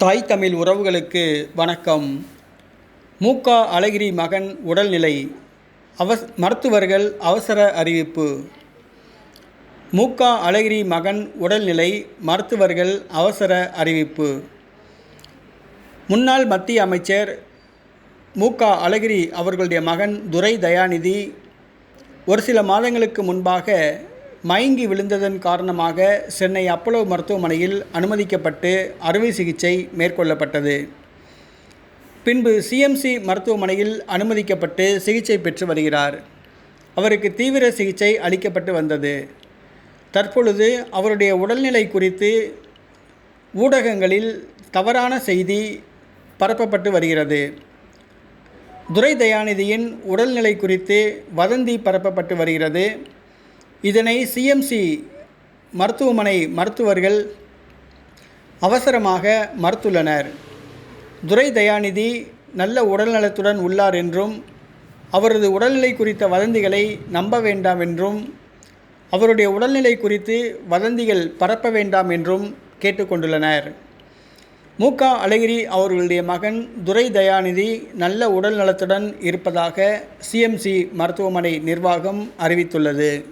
தாய் தமிழ் உறவுகளுக்கு வணக்கம். மூகா அழகிரி மகன் உடல்நிலை அவஸ் மருத்துவர்கள் அவசர அறிவிப்பு. மூகா அழகிரி மகன் உடல்நிலை மருத்துவர்கள் அவசர அறிவிப்பு. முன்னாள் மத்திய அமைச்சர் மூகா அழகிரி அவர்களுடைய மகன் துரை தயாநிதி ஒரு சில மாதங்களுக்கு முன்பாக மயங்கி விழுந்ததன் காரணமாக சென்னை அப்போலோ மருத்துவமனையில் அனுமதிக்கப்பட்டு அறுவை சிகிச்சை மேற்கொள்ளப்பட்டது. பின்பு சிஎம்சி மருத்துவமனையில் அனுமதிக்கப்பட்டு சிகிச்சை பெற்று வருகிறார். அவருக்கு தீவிர சிகிச்சை அளிக்கப்பட்டு வந்தது. தற்பொழுது அவருடைய உடல்நிலை குறித்து ஊடகங்களில் தவறான செய்தி பரப்பப்பட்டு வருகிறது. துரை தயாநிதியின் உடல்நிலை குறித்து வதந்தி பரப்பப்பட்டு வருகிறது. இதனை சிஎம்சி மருத்துவமனை மருத்துவர்கள் அவசரமாக மறுத்துள்ளனர். துரை தயாநிதி நல்ல உடல்நலத்துடன் உள்ளார் என்றும் அவரது உடல்நிலை குறித்த வதந்திகளை நம்ப வேண்டாம் என்றும் அவருடைய உடல்நிலை குறித்து வதந்திகள் பரப்ப வேண்டாம் என்றும் கேட்டுக்கொண்டுள்ளனர் மூகா அழகிரி அவர்களுடைய மகன் துரை தயாநிதி நல்ல உடல் நலத்துடன் இருப்பதாக சிஎம்சி மருத்துவமனை நிர்வாகம் அறிவித்துள்ளது.